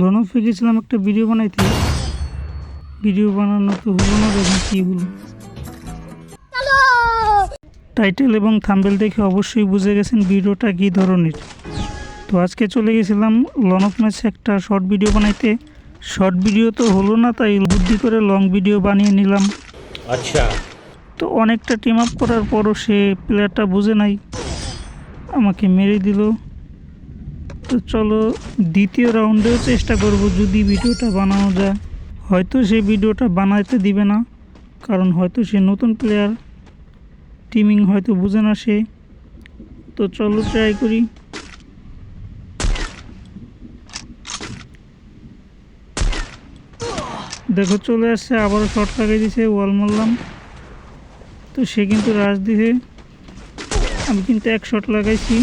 Loan অফে গেছিলাম একটা video বানাইতে। ভিডিও বানানো তো হলো না দেখুন কী হলো। টাইটেল এবং থাম্বেল দেখে অবশ্যই বুঝে গেছেন ভিডিওটা কী ধরনের। তো আজকে চলে গেছিলাম লন অফ ম্যাচ একটা শর্ট ভিডিও বানাইতে। শর্ট ভিডিও তো হলো না তাই বুদ্ধি করে লং ভিডিও বানিয়ে নিলাম। আচ্ছা। তো অনেকটা টিম আপ করার পরও সে প্লেয়ারটা বুঝে নাই। আমাকে মেরে দিল। তো চলো দ্বিতীয় রাউন্ডেও চেষ্টা করব যদি ভিডিওটা বানানো যায়। হয়তো সে ভিডিওটা বানাইতে দিবে না, কারণ হয়তো সে নতুন প্লেয়ার টিমিং হয়তো বুঝে না সে। তো চলো ট্রাই করি। দেখো চলে আসছে, আবারও শর্ট লাগিয়ে দিছে ওয়াল মারলাম। তো সে কিন্তু রাশ দিছে। আমি কিন্তু এক শট লাগাইছি।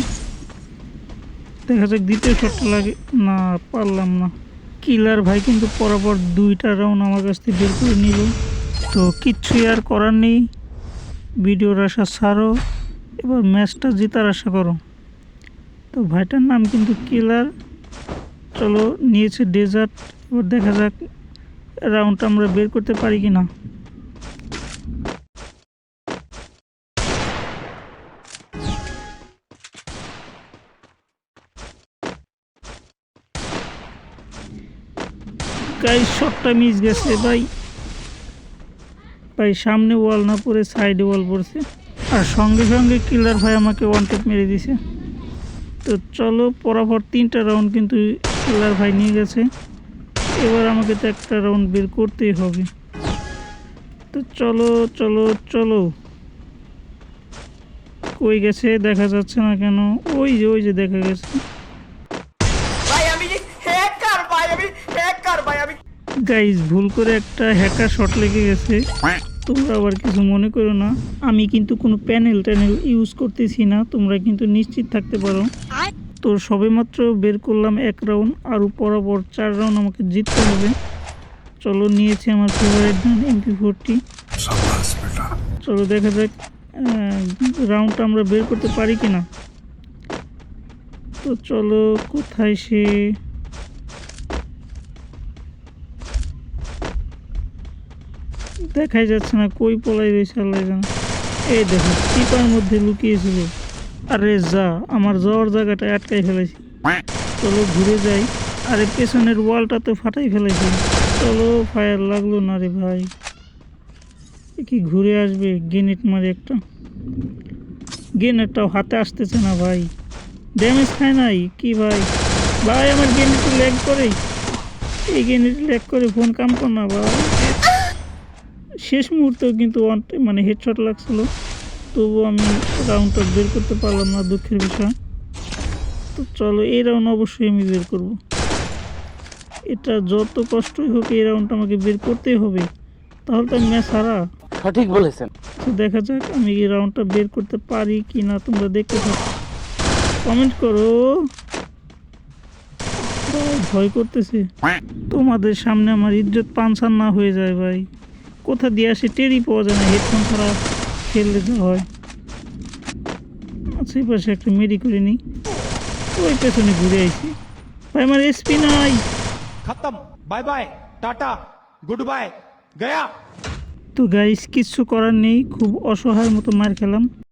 দেখা যাক দ্বিতীয় শটটা লাগে। না, পারলাম না। কিলার ভাই কিন্তু পরপর দুইটা রাউন্ড আমার কাছ থেকে বের করে নিল। তো কিচ্ছুই আর করার নেই। ভিডিওর আশা ছাড়ো। এবার ম্যাচটা জেতার আশা করো। তো ভাইটার নাম কিন্তু কিলার। চলো, নিয়েছে ডেজার্ট এবার দেখা যাক রাউন্ডটা আমরা বের করতে পারি কি না গাই শটটা মিস গেছে, ভাই। ভাই, সামনে ওয়াল না পড়ে সাইডে ওয়াল পড়ছে। আর সঙ্গে সঙ্গে কিলার ভাই আমাকে ওয়ান টেপ মেরে দিছে। তো চলো পরাপর তিনটা রাউন্ড কিন্তু কিলার ভাই নিয়ে গেছে। এবার আমাকে তো একটা রাউন্ড বের করতেই হবে। তো চলো চলো চলো। কই গেছে? দেখা যাচ্ছে না কেন। ওই যে ওই যে দেখা গেছে। গাইজ ভুল করে একটা হ্যাকার শট লেগে গেছে। তোমরা আবার কিছু মনে করো না। আমি কিন্তু কোনো প্যানেল ট্যানেল ইউজ করতেছি না। তোমরা কিন্তু নিশ্চিত থাকতে পারো। তো সবেমাত্র বের করলাম এক রাউন্ড আরও পরপর চার রাউন্ড আমাকে জিততে হবে। চলো, নিয়েছি আমার ফেভারিট গান এমপি ফোরটি চলো, দেখা যাক রাউন্ডটা আমরা বের করতে পারি কি না তো চলো, কোথায় সে? দেখাই যাচ্ছে না, কই পলাই রয়েছে আল্লাহ জানে। এই দেখো চিপার মধ্যে লুকিয়েছিল আরে যা, আমার যাওয়ার জায়গাটা আটকাই ফেলেছি। চলো ঘুরে যাই। আরে পেছনের ওয়ালটা তো ফাটাই ফেলেছি। চলো, ফায়ার লাগল না রে ভাই। কি ঘুরে আসবে গেনেট মারে একটা? গেনেটটাও হাতে আসতেছে না ভাই। ড্যামেজ খায় নাই? কি ভাই? ভাই, আমার গেনেট ল্যাগ করে। এই গেনেট ল্যাগ করে ফোন কাম কর না ভাই। শেষ মুহূর্তেও কিন্তু মানে হেডশট লাগছিল। তবুও আমি রাউন্ডটা বের করতে পারলাম না দুঃখের বিষয়। তো চলো এই রাউন্ড অবশ্যই আমি বের করব। এটা যত কষ্টই হোক এই রাউন্ডটা আমাকে বের করতেই হবে। তাহলে তো ম্যাচ হারা। সঠিক বলেছেন। তো দেখা যাক আমি এই রাউন্ডটা বের করতে পারি কি না তোমরা দেখতে থাকো। কমেন্ট করো। ভয় করতেছে। তোমাদের সামনে আমার ইজ্জত পানসার না হয়ে যায় ভাই। কোথা দিয়ে আসে টেরি পাওয়া যায় না হেডফোন ছাড়া খেললে যা হয়। আচ্ছা, সেই পাশে একটা মেরি করে নিই। ওই পেছনে ঘুরে আইছি। ভাই আমার এসপি নাই। খতম। Bye bye tata good bye Gaya. তো গাইস কিছু করার নেই খুব অসহায়ের মতো মার খেলাম।